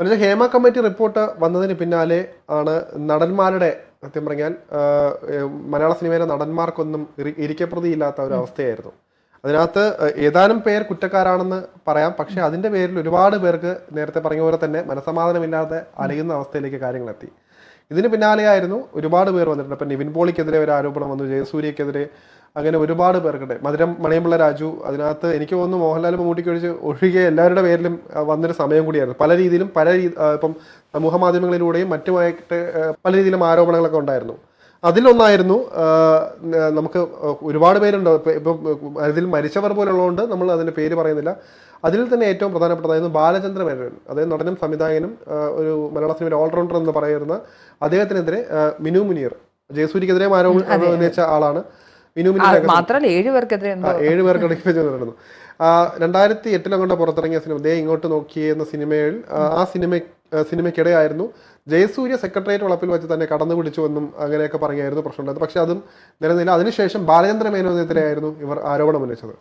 പക്ഷേ Hema committee report വന്നതിന് പിന്നാലെ ആണ് നടന്മാരുടെ സത്യം പറഞ്ഞാൽ മലയാള സിനിമയിലെ നടന്മാർക്കൊന്നും ഇരി- ഇരിക്കപ്രതിയില്ലാത്ത ഒരു അവസ്ഥയായിരുന്നു. അതിനകത്ത് ഏതാനും പേർ കുറ്റക്കാരാണെന്ന് പറയാം. പക്ഷെ അതിന്റെ പേരിൽ ഒരുപാട് പേർക്ക് നേരത്തെ പറഞ്ഞ പോലെ തന്നെ മനസമാധാനമില്ലാതെ അലയുന്ന അവസ്ഥയിലേക്ക് കാര്യങ്ങൾ എത്തി. ഇതിന് പിന്നാലെയായിരുന്നു ഒരുപാട് പേർ വന്നിട്ടുണ്ട്. ഇപ്പം നിവിൻ പോളിക്കെതിരെ ഒരു ആരോപണം വന്നു ജയസൂര്യക്കെതിരെ അങ്ങനെ ഒരുപാട് പേർക്കുണ്ട്. മധുരം മണിയമ്പിള്ള രാജു അതിനകത്ത് എനിക്ക് തോന്നുന്നു മോഹൻലാൽ മമ്മൂട്ടിക്ക് ഒഴിച്ച് ഒഴികെ എല്ലാവരുടെ പേരിലും വന്നൊരു സമയം കൂടിയായിരുന്നു. പല രീതിയിലും പല രീതി ഇപ്പം സമൂഹ മാധ്യമങ്ങളിലൂടെയും മറ്റുമായിട്ട് പല രീതിയിലും ആരോപണങ്ങളൊക്കെ ഉണ്ടായിരുന്നു. അതിലൊന്നായിരുന്നു നമുക്ക് ഒരുപാട് പേരുണ്ട്. ഇപ്പം ഇപ്പം അതിൽ മരിച്ചവർ പോലുള്ളതുകൊണ്ട് നമ്മൾ അതിന്റെ പേര് പറയുന്നില്ല. അതിൽ തന്നെ ഏറ്റവും പ്രധാനപ്പെട്ടതായിരുന്നു ബാലചന്ദ്ര മേനോൻ. അതായത് നടനും സംവിധായകനും ഒരു മലയാള സിനിമയിൽ ഓൾറൗണ്ടർ എന്ന് പറയുന്ന അദ്ദേഹത്തിനെതിരെ മിനു മുനീർ ജയസൂര്യക്കെതിരെ ആരോപണം ഉന്നയിച്ച ആളാണ്. മാത്രല്ല ഏഴു പേർക്കെതിരെ ഏഴ് പേർക്ക് നടന്നു. രണ്ടായിരത്തി എട്ടിലും കൊണ്ട് പുറത്തിറങ്ങിയ സിനിമ ദേ ഇങ്ങോട്ട് നോക്കിയേ എന്ന സിനിമയിൽ ആ, സിനിമ സിനിമയ്ക്കിടെയായിരുന്നു. ജയസൂര്യ സെക്രട്ടേറിയറ്റ് വളപ്പിൽ വെച്ച് തന്നെ കടന്നു പിടിച്ചു എന്നും അങ്ങനെയൊക്കെ പറയായിരുന്നു പ്രശ്നമുണ്ടായത് പക്ഷെ അതും നിലനിന്നില്ല. അതിനുശേഷം ബാലചന്ദ്ര മേനോനെതിരെയായിരുന്നു ഇവർ ആരോപണം ഉന്നയിച്ചത്.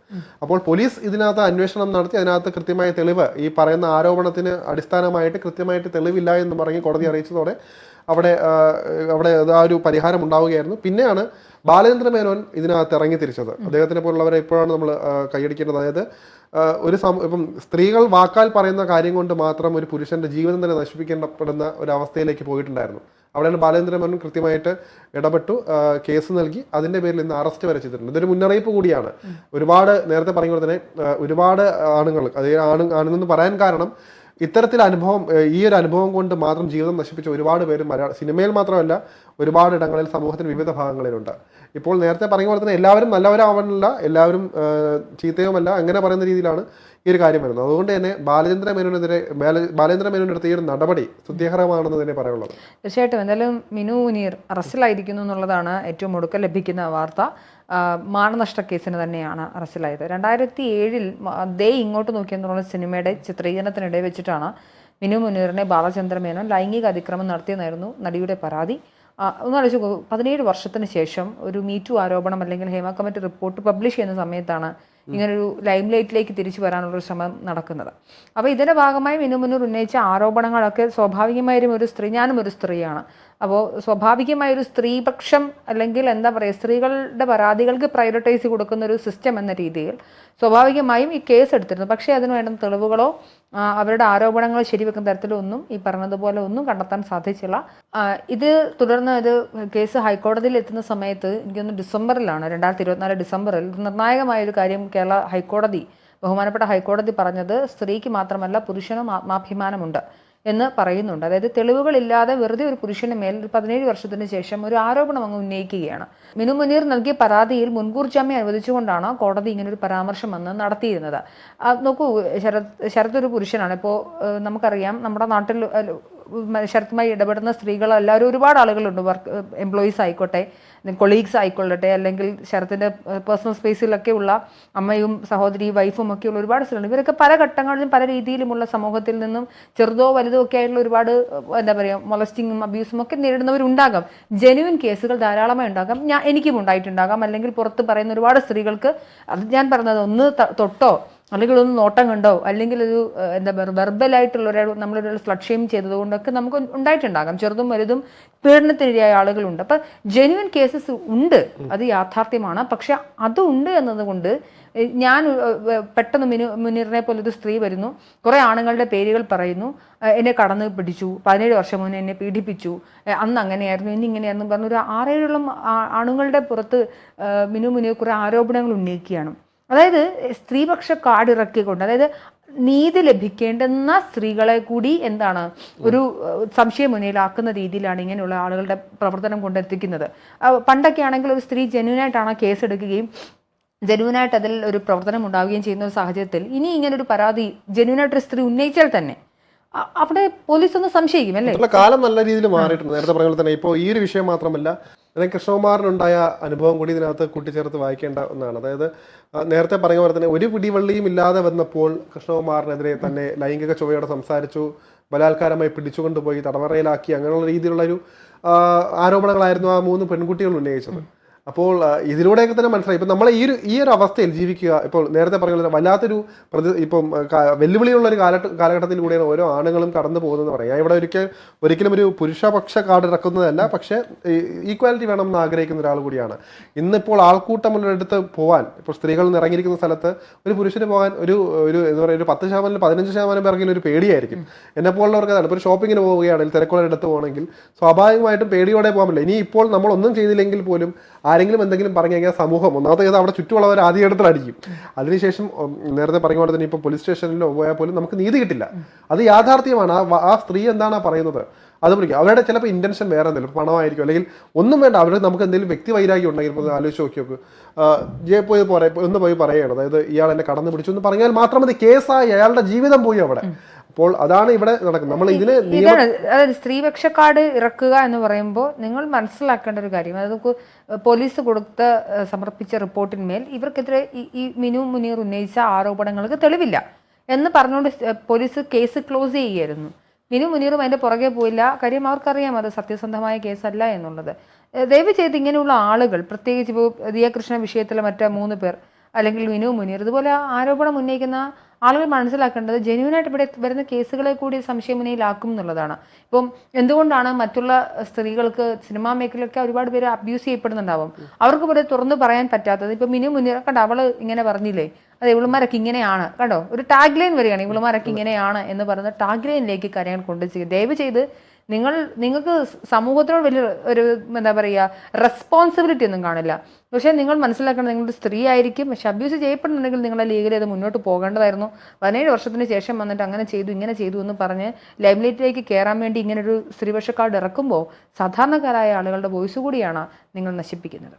അപ്പോൾ പോലീസ് ഇതിനകത്ത് അന്വേഷണം നടത്തി അതിനകത്ത് കൃത്യമായ തെളിവ് ഈ പറയുന്ന ആരോപണത്തിന് അടിസ്ഥാനമായിട്ട് കൃത്യമായിട്ട് തെളിവില്ല എന്ന് പറഞ്ഞ് കോടതി അറിയിച്ചതോടെ അവിടെ അവിടെ ആ ഒരു പരിഹാരം ഉണ്ടാവുകയായിരുന്നു. പിന്നെയാണ് ബാലചന്ദ്ര മേനോൻ ഇതിനകത്ത് ഇറങ്ങി തിരിച്ചത്. അദ്ദേഹത്തിനെ പോലുള്ളവരെ ഇപ്പോഴാണ് നമ്മൾ കൈയടിക്കേണ്ടത്. അതായത് ഒരു സം ഇപ്പം സ്ത്രീകൾ വാക്കാൽ പറയുന്ന കാര്യം കൊണ്ട് മാത്രം ഒരു പുരുഷന്റെ ജീവിതം തന്നെ നശിപ്പിക്കപ്പെടുന്ന ഒരു അവസ്ഥയിലേക്ക് പോയിട്ടുണ്ടായിരുന്നു. അവിടെയാണ് ബാലചന്ദ്ര മേനോൻ കൃത്യമായിട്ട് ഇടപെട്ടു കേസ് നൽകി. അതിന്റെ പേരിൽ ഇന്ന് അറസ്റ്റ് വരെ ചെയ്തിട്ടുണ്ട്. ഇതൊരു മുന്നറിയിപ്പ് കൂടിയാണ്. ഒരുപാട് നേരത്തെ പറഞ്ഞ പോലെ തന്നെ ഒരുപാട് ആണുങ്ങൾ അതായത് ആണ് ആണെന്ന് പറയാൻ കാരണം ഇത്തരത്തിൽ അനുഭവം ഈ ഒരു അനുഭവം കൊണ്ട് മാത്രം ജീവിതം നശിപ്പിച്ച ഒരുപാട് പേര് മലയാള സിനിമയിൽ മാത്രമല്ല ഒരുപാട് ഇടങ്ങളിൽ സമൂഹത്തിന് വിവിധ ഭാഗങ്ങളിലുണ്ട്. ഇപ്പോൾ നേരത്തെ പറഞ്ഞ പോലെ തന്നെ എല്ലാവരും നല്ലവരാവണമെന്നില്ല എല്ലാവരും ചീത്തയുമല്ല അങ്ങനെ പറയുന്ന രീതിയിലാണ് ഈ ഒരു കാര്യം വരുന്നത്. അതുകൊണ്ട് തന്നെ ബാലചന്ദ്ര മേനോനെതിരെ ബാലേന്ദ്ര എടുത്ത ഈ ഒരു നടപടി ശുദ്ധീകരമാണെന്ന് തന്നെ പറയാനുള്ളത്. തീർച്ചയായിട്ടും. എന്തായാലും മിനു മുനീർ അറസ്റ്റിലായിരിക്കുന്നു എന്നുള്ളതാണ് ഏറ്റവും ഒടുക്കം ലഭിക്കുന്ന വാർത്ത. മാനനഷ്ട കേസിന് തന്നെയാണ് അറസ്റ്റിലായത്. രണ്ടായിരത്തി ഏഴിൽ ദേ ഇങ്ങോട്ട് നോക്കിയെന്നുള്ള സിനിമയുടെ ചിത്രീകരണത്തിനിടെ വെച്ചിട്ടാണ് മിനു മുനീറിനെ ബാലചന്ദ്ര മേനോൻ ലൈംഗിക അതിക്രമം നടത്തിയെന്നായിരുന്നു നടിയുടെ പരാതി. ആ, ഒന്ന് ആലോചിച്ച് നോക്കൂ. പതിനേഴ് വർഷത്തിന് ശേഷം ഒരു മീറ്റു ആരോപണം അല്ലെങ്കിൽ ഹേമ കമ്മിറ്റി റിപ്പോർട്ട് പബ്ലിഷ് ചെയ്യുന്ന സമയത്താണ് ഇങ്ങനൊരു ലൈം ലൈറ്റിലേക്ക് തിരിച്ചു വരാനുള്ള ഒരു ശ്രമം നടക്കുന്നത്. അപ്പോൾ ഇതിന്റെ ഭാഗമായി മിനു മുന്നൂർ ഉന്നയിച്ച ആരോപണങ്ങളൊക്കെ സ്വാഭാവികമായും ഒരു സ്ത്രീ ഞാനും ഒരു സ്ത്രീയാണ്. അപ്പോൾ സ്വാഭാവികമായ ഒരു സ്ത്രീപക്ഷം അല്ലെങ്കിൽ എന്താ പറയുക സ്ത്രീകളുടെ പരാതികൾക്ക് പ്രയോറിറ്റൈസ് കൊടുക്കുന്ന ഒരു സിസ്റ്റം എന്ന രീതിയിൽ സ്വാഭാവികമായും ഈ കേസ് എടുത്തിരുന്നു. പക്ഷേ അതിന് വേണ്ട തെളിവുകളോ അവരുടെ ആരോപണങ്ങൾ ശരിവെക്കുന്ന തരത്തിലൊന്നും ഈ പറഞ്ഞതുപോലെ ഒന്നും കണ്ടെത്താൻ സാധിച്ചില്ല. ഇത് തുടർന്ന് ഇത് കേസ് ഹൈക്കോടതിയിൽ എത്തുന്ന സമയത്ത് എനിക്കൊന്ന് ഡിസംബറിലാണ് രണ്ടായിരത്തി ഇരുപത്തിനാല് ഡിസംബറിൽ നിർണായകമായ ഒരു കാര്യം കേരള ഹൈക്കോടതി ബഹുമാനപ്പെട്ട ഹൈക്കോടതി പറഞ്ഞത് സ്ത്രീക്ക് മാത്രമല്ല പുരുഷനും ആത്മാഭിമാനമുണ്ട്. എന്ന് പറയുന്നുണ്ട്. അതായത് തെളിവുകളില്ലാതെ വെറുതെ ഒരു പുരുഷന് മേൽ ഒരു പതിനേഴ് വർഷത്തിന് ശേഷം ഒരു ആരോപണം അങ്ങ് ഉന്നയിക്കുകയാണ്. മിനു മുനീർ നൽകിയ പരാതിയിൽ മുൻകൂർ ജാമ്യം അനുവദിച്ചുകൊണ്ടാണ് കോടതി ഇങ്ങനെ ഒരു പരാമർശം വന്ന് നടത്തിയിരുന്നത്. നോക്കൂ ശരത് ശരത് ഒരു പുരുഷനാണ്. ഇപ്പോൾ നമുക്കറിയാം നമ്മുടെ നാട്ടിൽ ശരത്തുമായി ഇടപെടുന്ന സ്ത്രീകൾ എല്ലാവരും ഒരുപാട് ആളുകളുണ്ട്. വർക്ക് എംപ്ലോയീസ് ആയിക്കോട്ടെ കൊളീഗ്സ് ആയിക്കൊള്ളട്ടെ അല്ലെങ്കിൽ ശരത്തിന്റെ പേഴ്സണൽ സ്പേസിലൊക്കെ ഉള്ള അമ്മയും സഹോദരി വൈഫും ഒക്കെ ഉള്ള ഒരുപാട് സ്ത്രീകൾ ഇവരൊക്കെ പല ഘട്ടങ്ങളിലും പല രീതിയിലുമുള്ള സമൂഹത്തിൽ നിന്നും ചെറുതോ വലുതോ ഒക്കെ ആയിട്ടുള്ള ഒരുപാട് എന്താ പറയുക മൊളസ്റ്റിങ്ങും അബ്യൂസും ഒക്കെ നേരിടുന്നവരുണ്ടാകാം. ജെനുവിൻ കേസുകൾ ധാരാളമായി ഉണ്ടാകാം. ഞാൻ എനിക്കും ഉണ്ടായിട്ടുണ്ടാകാം. അല്ലെങ്കിൽ പുറത്ത് പറയുന്ന ഒരുപാട് സ്ത്രീകൾക്ക് അത് ഞാൻ പറഞ്ഞത് ഒന്ന് തൊട്ടോ അല്ലെങ്കിൽ ഒന്ന് നോട്ടം കണ്ടോ? അല്ലെങ്കിൽ ഒരു എന്താ വെർബലായിട്ടുള്ള ഒരാൾ നമ്മളൊരാൾ ഫ്ലക്ഷേം ഷെയിം ചെയ്തതുകൊണ്ടൊക്കെ നമുക്ക് ഉണ്ടായിട്ടുണ്ടാകാം. ചെറുതും വലുതും പീഡനത്തിനിരയായ ആളുകളുണ്ട്. അപ്പം ജെന്യുവൻ കേസസ് ഉണ്ട്. അത് യാഥാർത്ഥ്യമാണ്. പക്ഷെ അത് ഉണ്ട് എന്നതുകൊണ്ട് ഞാൻ പെട്ടെന്ന് മിനു മുനീറിനെ പോലെ ഒരു സ്ത്രീ വരുന്നു. കുറേ ആണുങ്ങളുടെ പേരുകൾ പറയുന്നു. എന്നെ കടന്ന് പിടിച്ചു. പതിനേഴ് വർഷം മുന്നേ എന്നെ പീഡിപ്പിച്ചു. അന്ന് അങ്ങനെയായിരുന്നു ഇനി ഇങ്ങനെയായിരുന്നു പറഞ്ഞു ഒരു ആറേഴോളം ആണുങ്ങളുടെ പുറത്ത് മിനു മുനീർ കുറേ ആരോപണങ്ങൾ ഉന്നയിക്കുകയാണ്. അതായത് സ്ത്രീപക്ഷ കാർഡ് ഇറക്കിക്കൊണ്ട് അതായത് നീതി ലഭിക്കേണ്ടുന്ന സ്ത്രീകളെ കൂടി എന്താണ് ഒരു സംശയം മുന്നിലാക്കുന്ന രീതിയിലാണ് ഇങ്ങനെയുള്ള ആളുകളുടെ പ്രവർത്തനം കൊണ്ടെത്തിക്കുന്നത്. പണ്ടൊക്കെ ആണെങ്കിൽ ഒരു സ്ത്രീ ജെന്യൂനായിട്ടാണ് കേസ് എടുക്കുകയും ജെന്യൂനായിട്ട് അതിൽ ഒരു പ്രവർത്തനം ഉണ്ടാവുകയും ചെയ്യുന്ന ഒരു സാഹചര്യത്തിൽ ഇനി ഇങ്ങനെ ഒരു പരാതി ജെന്യൂനായിട്ട് ഒരു സ്ത്രീ ഉന്നയിച്ചാൽ തന്നെ അവിടെ പോലീസ് ഒന്ന് സംശയിക്കും അല്ലേ? കാലം നല്ല രീതിയിൽ മാറിയിട്ടുണ്ട്. നേരത്തെ പറഞ്ഞ തന്നെ ഇപ്പോൾ ഈ ഒരു വിഷയം മാത്രമല്ല ഇതിനെ കൃഷ്ണകുമാറിനുണ്ടായ അനുഭവം കൂടി ഇതിനകത്ത് കൂട്ടിച്ചേർത്ത് വായിക്കേണ്ട ഒന്നാണ്. അതായത് നേരത്തെ പറഞ്ഞ പോലെ തന്നെ ഒരു പിടിവള്ളിയും ഇല്ലാതെ വന്നപ്പോൾ കൃഷ്ണകുമാറിനെതിരെ തന്നെ ലൈംഗിക ചൊവ്വയോടെ സംസാരിച്ചു ബലാത്കാരമായി പിടിച്ചുകൊണ്ടുപോയി തടവറയിലാക്കി അങ്ങനെയുള്ള രീതിയിലുള്ള ഒരു ആരോപണങ്ങളായിരുന്നു ആ മൂന്ന് പെൺകുട്ടികൾ ഉന്നയിച്ചത്. അപ്പോൾ ഇതിലൂടെയൊക്കെ തന്നെ മനസ്സിലായി. ഇപ്പം നമ്മൾ ഈ ഒരു ഈ ഒരു അവസ്ഥയിൽ ജീവിക്കുക ഇപ്പോൾ നേരത്തെ പറഞ്ഞ വല്ലാത്തൊരു പ്രതി ഇപ്പം വെല്ലുവിളിയുള്ള ഒരു കാലഘട്ട കാലഘട്ടത്തിലൂടെയാണ് ഓരോ ആണുങ്ങളും കടന്നു പോകുന്നതെന്ന് പറയാം. ഇവിടെ ഒരിക്കൽ ഒരിക്കലും ഒരു പുരുഷപക്ഷ കാർഡ് ഇറക്കുന്നതല്ല പക്ഷേ ഈക്വാലിറ്റി വേണം എന്ന് ആഗ്രഹിക്കുന്ന ഒരാൾ കൂടിയാണ്. ഇന്നിപ്പോൾ ആൾക്കൂട്ടമുള്ളടുത്ത് പോകാൻ ഇപ്പോൾ സ്ത്രീകൾ നിറങ്ങിയിരിക്കുന്ന സ്ഥലത്ത് ഒരു പുരുഷന് പോകാൻ ഒരു ഒരു എന്താ പറയുക ഒരു പത്ത് ശതമാനം പതിനഞ്ച് ശതമാനം പേർക്കെങ്കിലും ഒരു പേടിയായിരിക്കും. എന്നെ പോലുള്ളവർക്ക് അതാണ്. ഇപ്പോൾ ഷോപ്പിങ്ങിന് പോവുകയാണെങ്കിൽ തിരക്കുള്ള ഇടത്ത് പോകണമെങ്കിൽ സ്വാഭാവികമായിട്ടും പേടിയോടെ പോകാൻ പറ്റില്ല. ഇനി ഇപ്പോൾ നമ്മൾ ഒന്നും ചെയ്തില്ലെങ്കിൽ പോലും ആരെങ്കിലും എന്തെങ്കിലും പറഞ്ഞു കഴിഞ്ഞാൽ സമൂഹം ഒന്നാമത്തെ കഥ അവിടെ ചുറ്റുമുള്ളവർ ആദ്യ ഇടത്തിൽ അടിക്കും അതിനുശേഷം നേരത്തെ പറഞ്ഞ പോലെ തന്നെ ഇപ്പോൾ പോലീസ് സ്റ്റേഷനിലോ പോയാൽ പോലും നമുക്ക് നീതി കിട്ടില്ല. അത് യാഥാർത്ഥ്യമാണ്. ആ സ്ത്രീ എന്താണ് പറയുന്നത്? അത് പിടിക്കും അവരുടെ ചിലപ്പോൾ ഇന്റൻഷൻ വേറെ എന്തെങ്കിലും പണമായിരിക്കും. അല്ലെങ്കിൽ ഒന്നും വേണ്ട. അവരുടെ നമുക്ക് എന്തെങ്കിലും വ്യക്തി വൈരാഗ്യം ഉണ്ടെങ്കിൽ ഇപ്പോൾ ആലോചിച്ച് നോക്കി നോക്ക്. ജയ പോയി പറയ ഒന്ന് പോയി പറയുകയാണ് അതായത് ഇയാൾ എന്നെ കടന്നു പിടിച്ചു എന്ന് പറഞ്ഞാൽ മാത്രം മതി. കേസായി. അയാളുടെ ജീവിതം പോയി അവിടെ. അപ്പോൾ അതാണ് ഇവിടെ നടക്കുന്നത്. നമ്മൾ ഇതിന് അതായത് സ്ത്രീപക്ഷ കാർഡ് ഇറക്കുക എന്ന് പറയുമ്പോൾ നിങ്ങൾ മനസ്സിലാക്കേണ്ട ഒരു കാര്യം. അതായത് പോലീസ് കൊടുത്ത സമർപ്പിച്ച റിപ്പോർട്ടിന്മേൽ ഇവർക്കെതിരെ ഈ- മിനു മുനീർ ഉന്നയിച്ച ആരോപണങ്ങൾക്ക് തെളിവില്ല എന്ന് പറഞ്ഞുകൊണ്ട് പോലീസ് കേസ് ക്ലോസ് ചെയ്യുകയായിരുന്നു. മിനു മുനീറും അതിന്റെ പുറകെ പോയില്ല. കാര്യം അവർക്കറിയാം അത് സത്യസന്ധമായ കേസല്ല എന്നുള്ളത്. ദയവ് ചെയ്ത് ഇങ്ങനെയുള്ള ആളുകൾ പ്രത്യേകിച്ച് ഇപ്പോൾ ദിയകൃഷ്ണ വിഷയത്തിലെ മറ്റേ മൂന്ന് പേർ അല്ലെങ്കിൽ വിനു മുനീർ ഇതുപോലെ ആരോപണം ഉന്നയിക്കുന്ന ആളുകൾ മനസ്സിലാക്കേണ്ടത് ജെന്യൂനായിട്ട് ഇവിടെ വരുന്ന കേസുകളെ കൂടി സംശയമുനയിലാക്കും എന്നുള്ളതാണ്. ഇപ്പം എന്തുകൊണ്ടാണ് മറ്റുള്ള സ്ത്രീകൾക്ക് സിനിമാ മേഖലയിലൊക്കെ ഒരുപാട് പേര് അബ്യൂസ് ചെയ്യപ്പെടുന്നുണ്ടാവും? അവർക്ക് ഇവിടെ തുറന്നു പറയാൻ പറ്റാത്തത് ഇപ്പം മിനു മുനീർ കണ്ട അവൾ ഇങ്ങനെ പറഞ്ഞില്ലേ? അതെ ഇവളുമാരൊക്കെ ഇങ്ങനെയാണ് കണ്ടോ? ഒരു ടാഗ് ലൈൻ വരികയാണ് ഇവളുമാരൊക്കെ ഇങ്ങനെയാണ് എന്ന് പറയുന്ന ടാഗ് ലൈനിലേക്ക് കാര്യങ്ങൾ കൊണ്ടുവച്ചു ദയവ് ചെയ്ത് നിങ്ങൾ നിങ്ങൾക്ക് സമൂഹത്തിനോട് വലിയ ഒരു എന്താ പറയുക റെസ്പോൺസിബിലിറ്റി ഒന്നും കാണില്ല. പക്ഷേ നിങ്ങൾ മനസ്സിലാക്കണം നിങ്ങളുടെ സ്ത്രീ ആയിരിക്കും പക്ഷെ അബ്യൂസ് ചെയ്യപ്പെടുന്നുണ്ടെങ്കിൽ നിങ്ങളെ ലീഗലി അത് മുന്നോട്ട് പോകേണ്ടതായിരുന്നു. പതിനേഴ് വർഷത്തിന് ശേഷം വന്നിട്ട് അങ്ങനെ ചെയ്തു ഇങ്ങനെ ചെയ്തു എന്ന് പറഞ്ഞ് ലൈംലൈറ്റിലേക്ക് കയറാൻ വേണ്ടി ഇങ്ങനൊരു സ്ത്രീപക്ഷ കാർഡ് ഇറക്കുമ്പോൾ സാധാരണക്കാരായ ആളുകളുടെ വോയിസ് കൂടിയാണ് നിങ്ങൾ നശിപ്പിക്കുന്നത്.